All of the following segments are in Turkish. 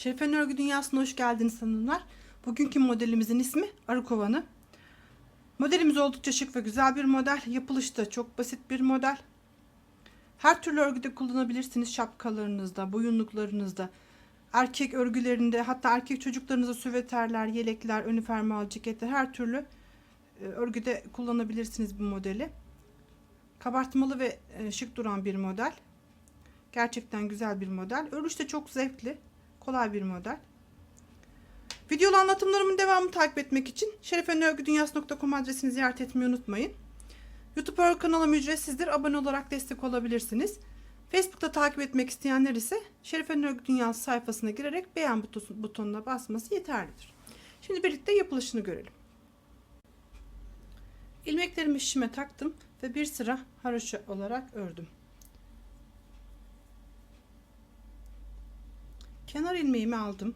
Şerifen Örgü Dünyası'na hoş geldiniz hanımlar. Bugünkü modelimizin ismi Arı Kovanı. Modelimiz oldukça şık ve güzel bir model. Yapılışı da çok basit bir model. Her türlü örgüde kullanabilirsiniz. Şapkalarınızda, boyunluklarınızda, erkek örgülerinde, hatta erkek çocuklarınıza süveterler, yelekler, üniformalı ceketler her türlü e, örgüde kullanabilirsiniz bu modeli. Kabartmalı ve e, şık duran bir model. Gerçekten güzel bir model. Örüş de çok zevkli. Kolay bir model. Videolu anlatımlarımın devamını takip etmek için şerefenörgüdünyası.com adresini ziyaret etmeyi unutmayın. YouTube örgü kanalım ücretsizdir. Abone olarak destek olabilirsiniz. Facebook'ta takip etmek isteyenler ise Şerifen Örgü Dünyası sayfasına girerek beğen buton- butonuna basması yeterlidir. Şimdi birlikte yapılışını görelim. İlmeklerimi şişime taktım ve bir sıra haroşa olarak ördüm. Kenar ilmeğimi aldım.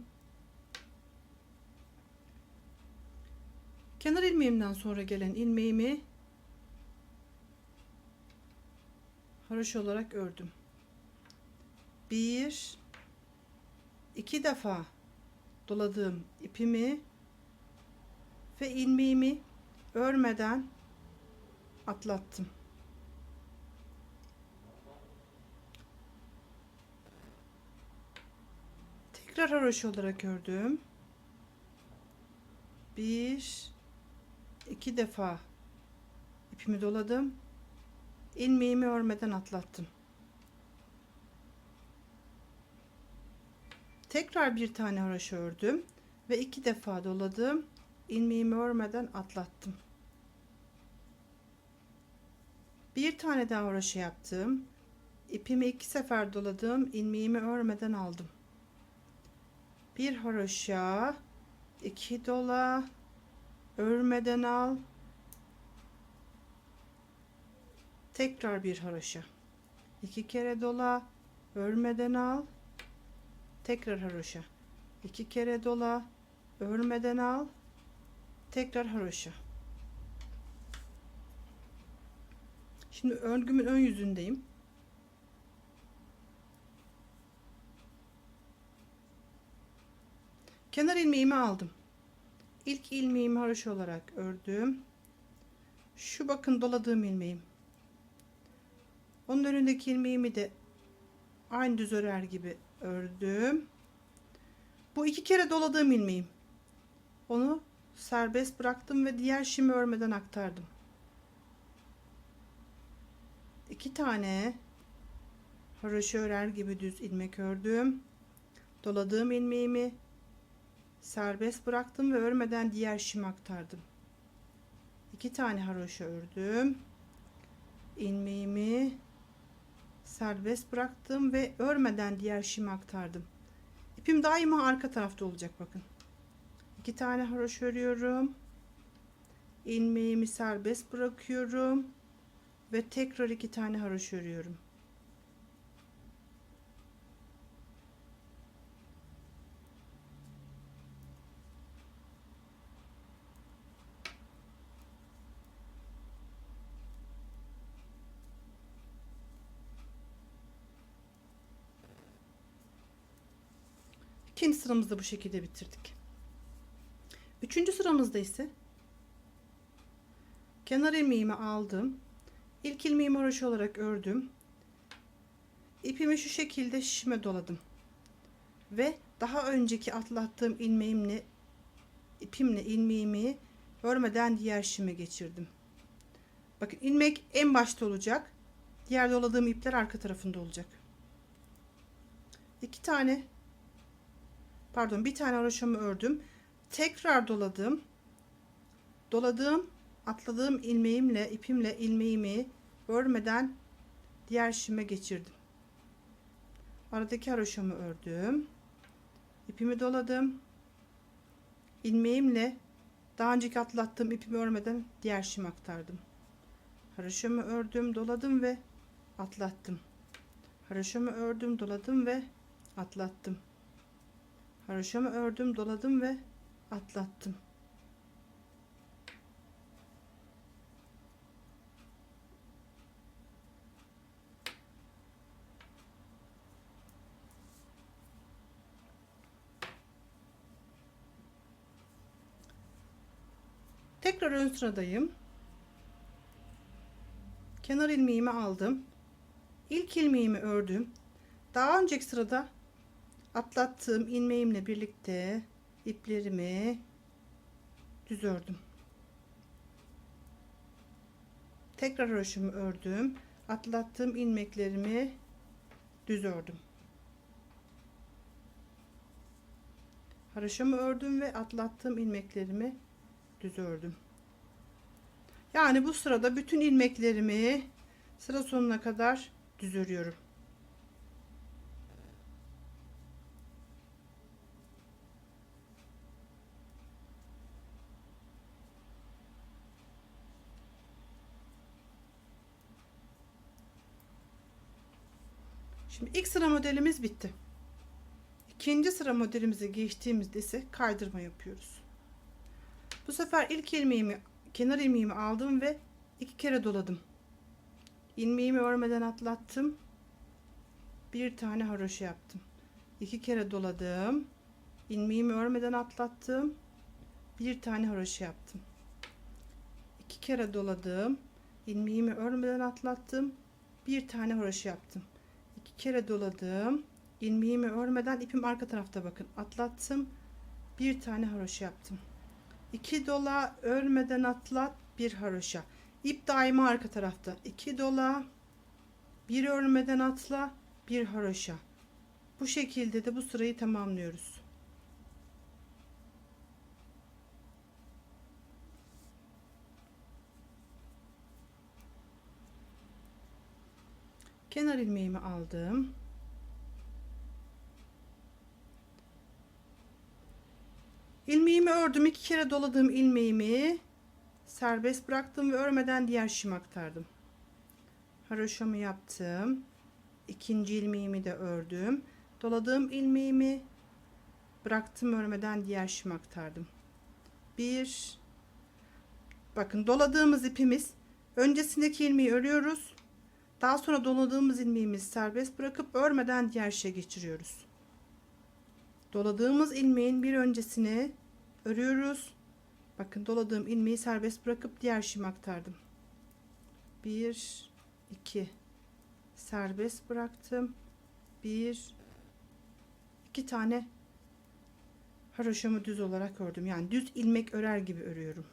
Kenar ilmeğimden sonra gelen ilmeğimi haroşa olarak ördüm. Bir, iki defa doladığım ipimi ve ilmeğimi örmeden atlattım. Tekrar haroşa olarak ördüm. Bir, iki defa ipimi doladım. ilmeğimi örmeden atlattım. Tekrar bir tane haroşa ördüm ve iki defa doladım. ilmeğimi örmeden atlattım. Bir tane daha haroşa yaptım. İpimi iki sefer doladım. ilmeğimi örmeden aldım. Bir haroşa, iki dola, örmeden al. Tekrar bir haroşa. iki kere dola, örmeden al. Tekrar haroşa. iki kere dola, örmeden al. Tekrar haroşa. Şimdi örgümün ön yüzündeyim. Kenar ilmeğimi aldım. İlk ilmeğimi haroşa olarak ördüm. Şu bakın doladığım ilmeğim. Onun önündeki ilmeğimi de aynı düz örer gibi ördüm. Bu iki kere doladığım ilmeğim. Onu serbest bıraktım ve diğer şimi örmeden aktardım. İki tane haroşa örer gibi düz ilmek ördüm. Doladığım ilmeğimi serbest bıraktım ve örmeden diğer şimi aktardım. İki tane haroşa ördüm. ilmeğimi serbest bıraktım ve örmeden diğer şimi aktardım. İpim daima arka tarafta olacak bakın. İki tane haroşa örüyorum. ilmeğimi serbest bırakıyorum ve tekrar iki tane haroşa örüyorum. İkinci sıramızda bu şekilde bitirdik. Üçüncü sıramızda ise kenar ilmeğimi aldım. İlk ilmeğimi haroşa olarak ördüm. İpimi şu şekilde şişime doladım. Ve daha önceki atlattığım ilmeğimle ipimle ilmeğimi örmeden diğer şişime geçirdim. Bakın ilmek en başta olacak. Diğer doladığım ipler arka tarafında olacak. İki tane pardon bir tane haroşamı ördüm. Tekrar doladım. Doladığım atladığım ilmeğimle ipimle ilmeğimi örmeden diğer şişime geçirdim. Aradaki haroşamı ördüm. İpimi doladım. ilmeğimle daha önceki atlattığım ipimi örmeden diğer şişime aktardım. Haroşamı ördüm, doladım ve atlattım. Haroşamı ördüm, doladım ve atlattım haroşamı ördüm doladım ve atlattım. Tekrar ön sıradayım. Kenar ilmeğimi aldım. İlk ilmeğimi ördüm. Daha önceki sırada atlattığım ilmeğimle birlikte iplerimi düz ördüm. Tekrar haroşamı ördüm. Atlattığım ilmeklerimi düz ördüm. Haroşamı ördüm ve atlattığım ilmeklerimi düz ördüm. Yani bu sırada bütün ilmeklerimi sıra sonuna kadar düz örüyorum. Şimdi ilk sıra modelimiz bitti. İkinci sıra modelimize geçtiğimizde ise kaydırma yapıyoruz. Bu sefer ilk ilmeğimi, kenar ilmeğimi aldım ve iki kere doladım. İlmeğimi örmeden atlattım. Bir tane haroşa yaptım. İki kere doladım. İlmeğimi örmeden atlattım. Bir tane haroşa yaptım. İki kere doladım. İlmeğimi örmeden atlattım. Bir tane haroşa yaptım. Kere doladım. İlmeğimi örmeden ipim arka tarafta bakın. Atlattım. Bir tane haroşa yaptım. 2 dola örmeden atlat bir haroşa. İp daima arka tarafta. 2 dola bir örmeden atla bir haroşa. Bu şekilde de bu sırayı tamamlıyoruz. Kenar ilmeğimi aldım. İlmeğimi ördüm. iki kere doladığım ilmeğimi serbest bıraktım ve örmeden diğer şişime aktardım. Haroşamı yaptım. İkinci ilmeğimi de ördüm. Doladığım ilmeğimi bıraktım örmeden diğer şişime aktardım. Bir bakın doladığımız ipimiz öncesindeki ilmeği örüyoruz. Daha sonra doladığımız ilmeğimizi serbest bırakıp örmeden diğer şişe geçiriyoruz. Doladığımız ilmeğin bir öncesini örüyoruz. Bakın doladığım ilmeği serbest bırakıp diğer şişime aktardım. 1 2 serbest bıraktım. 1 2 tane haroşamı düz olarak ördüm. Yani düz ilmek örer gibi örüyorum.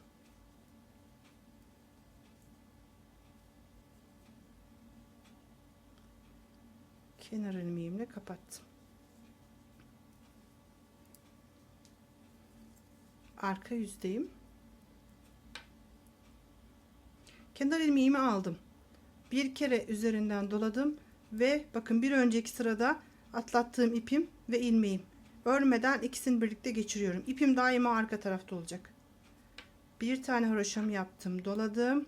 Kenar ilmeğimle kapattım. arka yüzdeyim. Kenar ilmeğimi aldım. Bir kere üzerinden doladım ve bakın bir önceki sırada atlattığım ipim ve ilmeğim. Örmeden ikisini birlikte geçiriyorum. İpim daima arka tarafta olacak. Bir tane haroşam yaptım, doladım.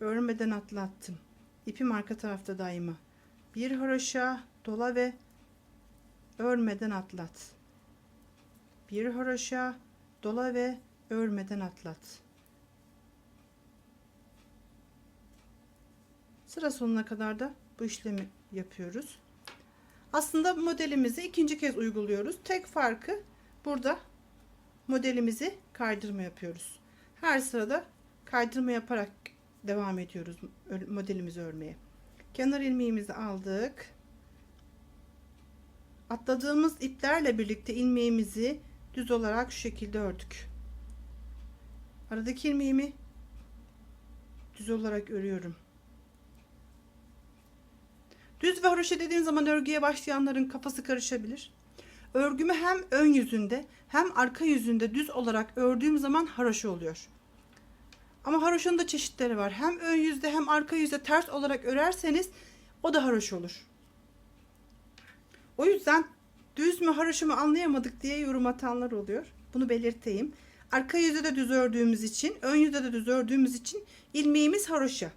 Örmeden atlattım. İpim arka tarafta daima. Bir haroşa dola ve örmeden atlat. Bir haroşa dola ve örmeden atlat. Sıra sonuna kadar da bu işlemi yapıyoruz. Aslında modelimizi ikinci kez uyguluyoruz. Tek farkı burada modelimizi kaydırma yapıyoruz. Her sırada kaydırma yaparak devam ediyoruz modelimizi örmeye. Kenar ilmeğimizi aldık. Atladığımız iplerle birlikte ilmeğimizi düz olarak şu şekilde ördük. Aradaki ilmeğimi düz olarak örüyorum. Düz ve haroşa dediğim zaman örgüye başlayanların kafası karışabilir. Örgümü hem ön yüzünde hem arka yüzünde düz olarak ördüğüm zaman haroşa oluyor. Ama haroşanın da çeşitleri var. Hem ön yüzde hem arka yüzde ters olarak örerseniz o da haroş olur. O yüzden düz mü haroşa mı anlayamadık diye yorum atanlar oluyor. Bunu belirteyim. Arka yüzde de düz ördüğümüz için, ön yüzde de düz ördüğümüz için ilmeğimiz haroşa.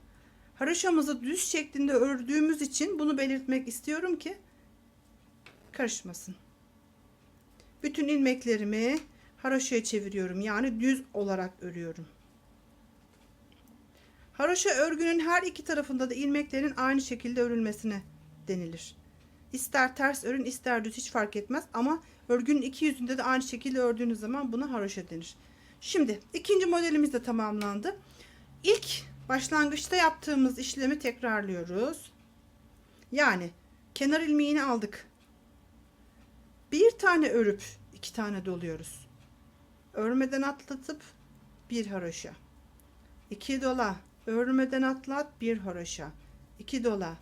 Haroşamızı düz şeklinde ördüğümüz için bunu belirtmek istiyorum ki karışmasın. Bütün ilmeklerimi haroşaya çeviriyorum. Yani düz olarak örüyorum. Haroşa örgünün her iki tarafında da ilmeklerin aynı şekilde örülmesine denilir. İster ters örün ister düz hiç fark etmez ama örgünün iki yüzünde de aynı şekilde ördüğünüz zaman buna haroşa denir. Şimdi ikinci modelimiz de tamamlandı. İlk başlangıçta yaptığımız işlemi tekrarlıyoruz. Yani kenar ilmeğini aldık. Bir tane örüp iki tane doluyoruz. Örmeden atlatıp bir haroşa. 2 dola. Örmeden atlat bir haroşa. 2 dola.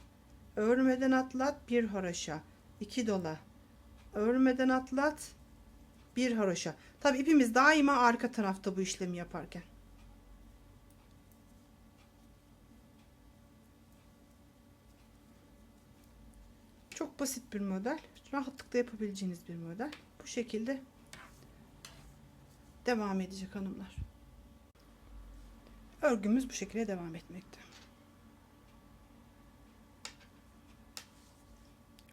Örmeden atlat bir haroşa. 2 dola. Örmeden atlat bir haroşa. Tabi ipimiz daima arka tarafta bu işlemi yaparken. Çok basit bir model. Rahatlıkla yapabileceğiniz bir model. Bu şekilde devam edecek hanımlar. Örgümüz bu şekilde devam etmekte.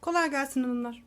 Kolay gelsin hanımlar.